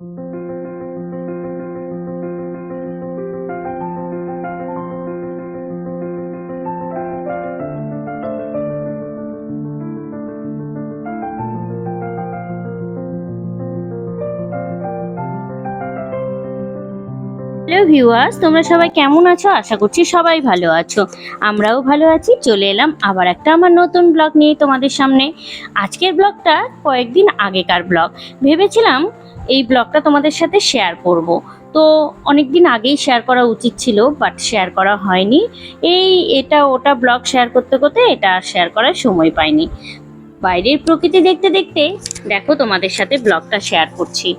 Hello viewers তোমরা সবাই কেমন আছো? আশা করছি সবাই ভালো আছো। আমরাও ভালো আছি। চলে এলাম আবার একটা আমার নতুন ব্লগ নিয়ে তোমাদের সামনে। আজকের ব্লগটা কয়েকদিন আগেকার ব্লগ ভেবেছিলাম এই ব্লগটা তোমাদের সাথে শেয়ার করব। তো অনেক দিন আগেই শেয়ার করা উচিত ছিল বাট শেয়ার করা হয়নি। এই এটা, ওটা ব্লগ শেয়ার করতে করতে এটা শেয়ার করার সময় পাইনি। বাইরের প্রকৃতি দেখতে দেখতে, দেখো তোমাদের সাথে ব্লগটা শেয়ার করছি।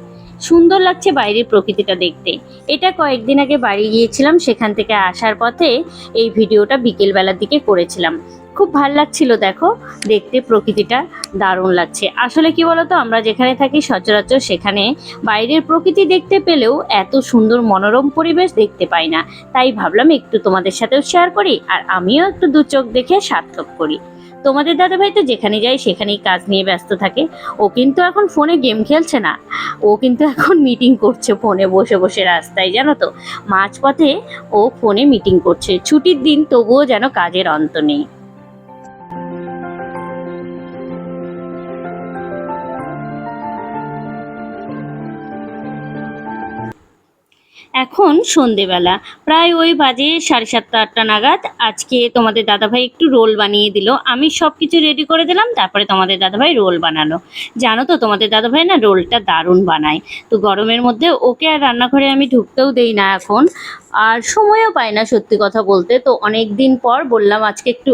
সুন্দর লাগছে বাইরের প্রকৃতিটা দেখতে। এটা কয়েকদিন আগে বাড়ি গিয়েছিলাম, সেখান থেকে আসার পথে এই ভিডিওটা বিকেলবেলার দিকে করেছিলাম। খুব ভালো লাগছিল, দেখো। দেখতে প্রকৃতিটা দারুণ লাগছে। আসলে কি বলতো, আমরা যেখানে থাকি সচরাচর সেখানে বাইরের প্রকৃতি দেখতে পেলেও এত সুন্দর মনোরম পরিবেশ দেখতে পাই না। তাই ভাবলাম একটু তোমাদের সাথেও শেয়ার করি আর আমিও একটু দু চোখ দেখে সার্থক করি। তোমাদের দাদাভাই তো যেখানে যায় সেখানেই কাজ নিয়ে ব্যস্ত থাকে। ও কিন্তু এখন ফোনে গেম খেলছে না। ও কিন্তু এখন মিটিং করছে ফোনে বসে বসে রাস্তায়, জানো তো? মাঝপথে ও ফোনে মিটিং করছে। ছুটির দিন তবুও যেন কাজের অন্ত নেই। এখন সন্ধেবেলা। প্রায় ওই বাজে সাড়ে সাতটা, আটটা নাগাদ আজকে তোমাদের দাদাভাই একটু রোল বানিয়ে দিল। আমি সব কিছু রেডি করে দিলাম, তারপরে তোমাদের দাদাভাই রোল বানালো। জানো তো, তোমাদের দাদাভাই না রোলটা দারুণ বানায়। তো গরমের মধ্যে ওকে আর রান্নাঘরে আমি ঢুকতেও দেই না এখন। আর সময়ও পাই না সত্যি কথা বলতে। তো অনেক দিন পর বললাম, আজকে একটু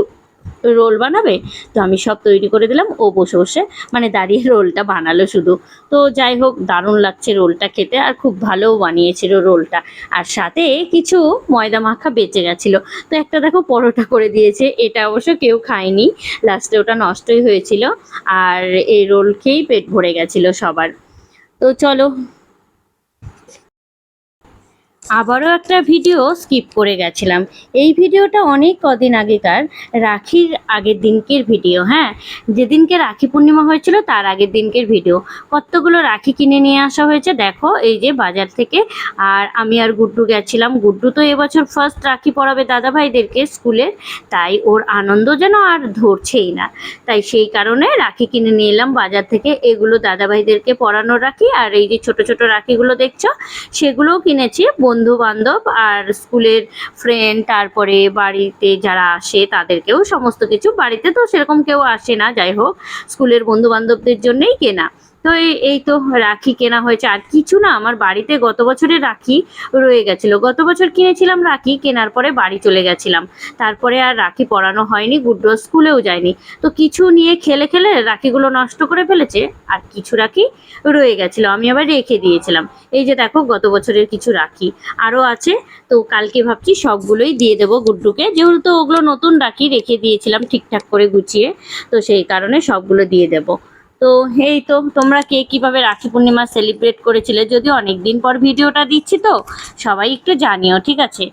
রোল বানাবে, তো আমি সব তৈরি করে দিলাম। ও বসে বসে মানে দাঁড়িয়ে রোলটা বানালো শুধু। তো যাই হোক, দারুণ লাগছে রোলটা খেতে আর খুব ভালোও বানিয়েছিল রোলটা। আর সাথে কিছু ময়দা মাখা বেঁচে গেছিল। তো একটা দেখো পরোটা করে দিয়েছে, এটা অবশ্য কেউ খায়নি। লাস্টে ওটা নষ্টই হয়েছিল। আর এই রোল খেয়েই পেট ভরে গেছিল সবার। তো চলো আবারও একটা ভিডিও স্কিপ করে গেছিলাম। এই ভিডিওটা অনেক কদিন আগেকার রাখির আগের দিনকের ভিডিও হ্যাঁ? যেদিনকে রাখি পূর্ণিমা হয়েছিল, তার আগের দিনকের ভিডিও। কতগুলো রাখি কিনে নিয়ে আসা হয়েছে, দেখো, এই যে বাজার থেকে। আর আমি আর গুড্ডু গেছিলাম। গুড্ডু তো এবছর ফার্স্ট রাখি পড়াবে দাদা ভাইদেরকে স্কুলে, তাই ওর আনন্দ যেন আর ধরছেই না। তাই সেই কারণে রাখি কিনে নিয়ে এলাম বাজার থেকে। এগুলো দাদা ভাইদেরকে পরানোর রাখি, আর এই যে ছোট ছোট রাখিগুলো দেখছ, সেগুলোও কিনেছি। বন্ধু বান্ধব আর স্কুলের ফ্রেন্ড তারপরে বাড়িতে যারা আসে তাদেরকেও সমস্ত কিছু বাড়িতে তো সেরকম কেউ আসে না, যাই হোক, স্কুলের বন্ধু বান্ধবদের জন্যই কেনা। তো এই- তো রাখি কেনা হয়েছে। আর কিছু না, আমার বাড়িতে গত বছরের রাখি রয়ে গেছিল। গত বছর কিনেছিলাম রাখি, কেনার পরে বাড়ি চলে গেছিলাম। তারপরে আর রাখি পরানো হয়নি গুড্ডো স্কুলেও যায়নি। তো কিছু নিয়ে খেলে খেলে রাখিগুলো নষ্ট করে ফেলেছে, আর কিছু রাখি রয়ে গেছিল, আমি আবার রেখে দিয়েছিলাম। এই যে দেখো, গত বছরের কিছু রাখি আরও আছে। তো কালকে ভাবছি সবগুলোই দিয়ে দেবো গুড্ডুকে। যেহেতু ওগুলো নতুন রাখি রেখে দিয়েছিলাম ঠিকঠাক করে গুছিয়ে, তো সেই কারণে সবগুলো দিয়ে দেবো। তো এই তো তোমরা কে কীভাবে রাখি পূর্ণিমা সেলিব্রেট করেছিলে? যদি অনেক দিন পর ভিডিওটা দিচ্ছি তো সবাই একটু জানিও ঠিক আছে?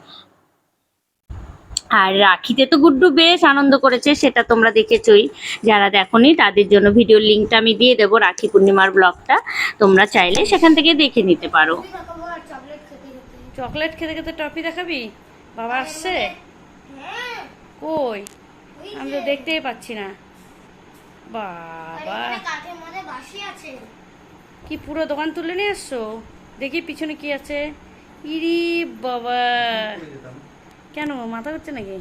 আর রাখিতে তো গুড্ডু বেশ আনন্দ করেছে সেটা তোমরা দেখেছই। যারা দেখোনি তাদের জন্য ভিডিওর লিঙ্কটা আমি দিয়ে দেবো রাখি পূর্ণিমার ব্লগটা তোমরা চাইলে সেখান থেকে দেখে নিতে পারো। চকলেট খেতে খেতে টপি দেখাবি? বাবা আসছে? কই? আমি তো দেখতেই পাচ্ছি না। বাবা। কি পুরো দোকান তুলে নিয়ে এসছো? দেখি পিছনে কি আছে। ইরি বাবা। কেন মাথা করছে নাকি?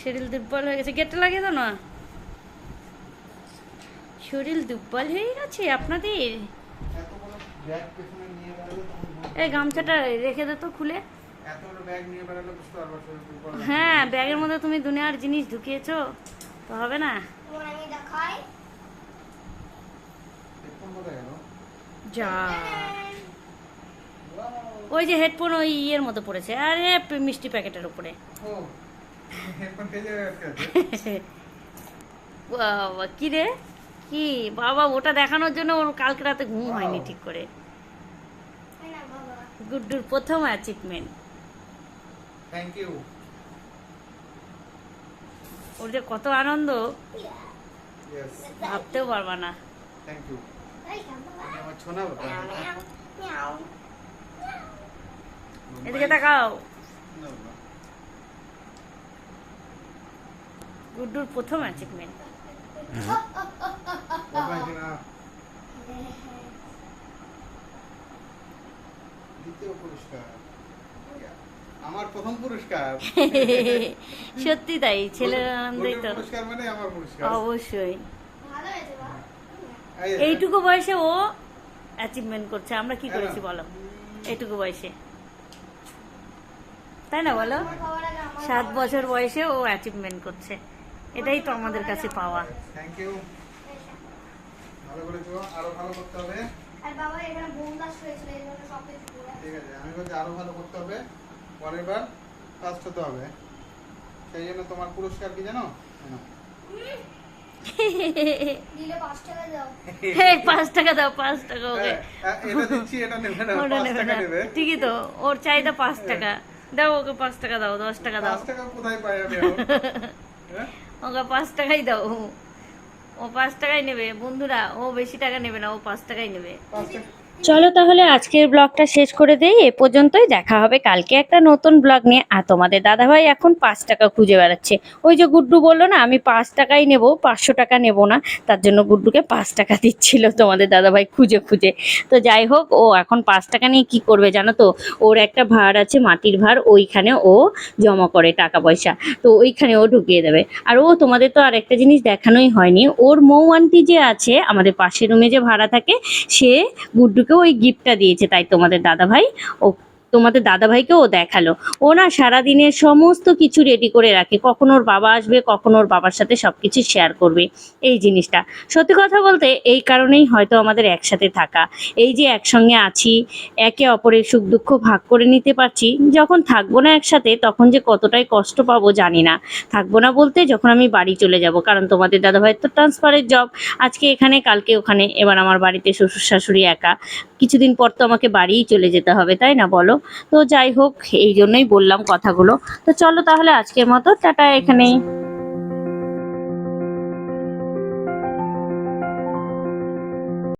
শরীর দুর্বল হয়ে গেছে। গেটটা লাগিয়ে দাও না। শরীর দুর্বল হয়ে গেছে আপনাদের? এই গামছাটা রেখে দে তো খুলে। হ্যাঁ ব্যাগের মধ্যে তুমি দুনিয়ার জিনিস ঢুকিয়েছো তো হবে না। যা। ওই যে হেডফোন ওই ইয়ের মধ্যে পড়েছে। আরে মিষ্টি প্যাকেটের উপরে। বাবা কি রে? কি? বাবা ওটা দেখানোর জন্য ওর কালকে রাতে ঘুম হয়নি ঠিক করে। গুড্ডুর প্রথম অ্যাচিভমেন্ট থ্যাংক ইউ ওর যে কত আনন্দ ভাবতেও পারবা না। থ্যাংক ইউ আমার ছোনা এদিকে তাকাও। গুড্ডুর প্রথম অ্যাচিভমেন্ট আও। দ্বিতীয় পুরস্কার। আমার প্রথম পুরস্কার। সত্যি তাই ছেলের আনন্দই তো পুরস্কার মানে আমার পুরস্কার। অবশ্যই। এইটুকু বয়সে ও অ্যাচিভমেন্ট করছে আমরা কি হ্যাঁ। করেছি বলো? এইটুকু বয়সে। তাই না বলো? সাত বছর বয়সে ও অ্যাচিভমেন্ট করছে। এটাই তো আমাদের কাছে পাওয়া। থ্যাংক ইউ ভালো করেছ আরও ভালো করতে হবে। আর বাবা এখানে হয়েছিল এই জন্য সব কিছু ঠিক আছে আমি বলছি আরও ভালো করতে হবে। পরের বার ফার্স্ট হতে হবে। সেই জন্য তোমার পুরস্কার কি জানো? জানো? পাঁচ টাকা দাও। পাঁচ টাকা দাও পাঁচ টাকা ওকে। হ্যাঁ, এটা দিচ্ছি এটা নেবে না ওটা পাঁচ নেবে টাকা না। নেবে। ঠিকই তো ওর চাহিদা পাঁচ টাকা। দাও ওকে পাঁচ টাকা দাও দশ টাকা দাও? হ্যাঁ? ওকে পাঁচ টাকাই দাও। ও পাঁচ টাকাই নেবে। বন্ধুরা ও বেশি টাকা নেবে না ও পাঁচ টাকাই নেবে। চলো তাহলে আজকের ব্লগটা শেষ করে দেই। এ পর্যন্তই দেখা হবে কালকে একটা নতুন ব্লগ নিয়ে। আর তোমাদের দাদাভাই এখন পাঁচ টাকা খুঁজে বেড়াচ্ছে। ওই যে গুড্ডু বলল না, আমি পাঁচ টাকাই নেব, পাঁচশো টাকা নেব না। তার জন্য গুড্ডুকে পাঁচ টাকা দিচ্ছিল তোমাদের দাদাভাই খুঁজে খুঁজে। তো যাই হোক, ও এখন পাঁচ টাকা নিয়ে কি করবে জানো তো? ওর একটা ভাড় আছে, মাটির ভাড়, ওইখানে ও জমা করে টাকা পয়সা। তো ওইখানে ও ঢুকিয়ে দেবে। আর ও, তোমাদের তো আর একটা জিনিস দেখানোই হয়নি। ওর মৌ আন্টি যে আছে, আমাদের পাশের রুমে যে ভাড়া থাকে, সে গুড্ডুকে ওই গিফটটা দিয়েছে তাই তোমাদের দাদা ভাই ও তোমাদের দাদাভাইকে ও দেখাল। ও না সারাদিনের সমস্ত কিছু রেডি করে রাখে। কখন ওর বাবা আসবে, কখন ওর বাবার সাথে সব কিছু শেয়ার করবে। এই জিনিসটা। সত্যি কথা বলতে এই কারণেই হয়তো আমাদের একসাথে থাকা। এই যে একসঙ্গে আছি, একে অপরের সুখ দুঃখ ভাগ করে নিতে পারছি, যখন থাকব না একসাথে তখন যে কতটাই কষ্ট পাবো জানি না। থাকব না বলতে যখন আমি বাড়ি চলে যাব, কারণ তোমাদের দাদাভাইয়ের তো ট্রান্সফারের জব আজকে এখানে, কালকে ওখানে, এবার আমার বাড়িতে শ্বশুর শাশুড়ি একা। কিছুদিন পর তো আমাকে বাড়িই চলে যেতে হবে, তাই না বলো? তো যাই হোক এই জন্যই বললাম কথাগুলো। তো চলো তাহলে আজকের মতো টাটা এখানেই।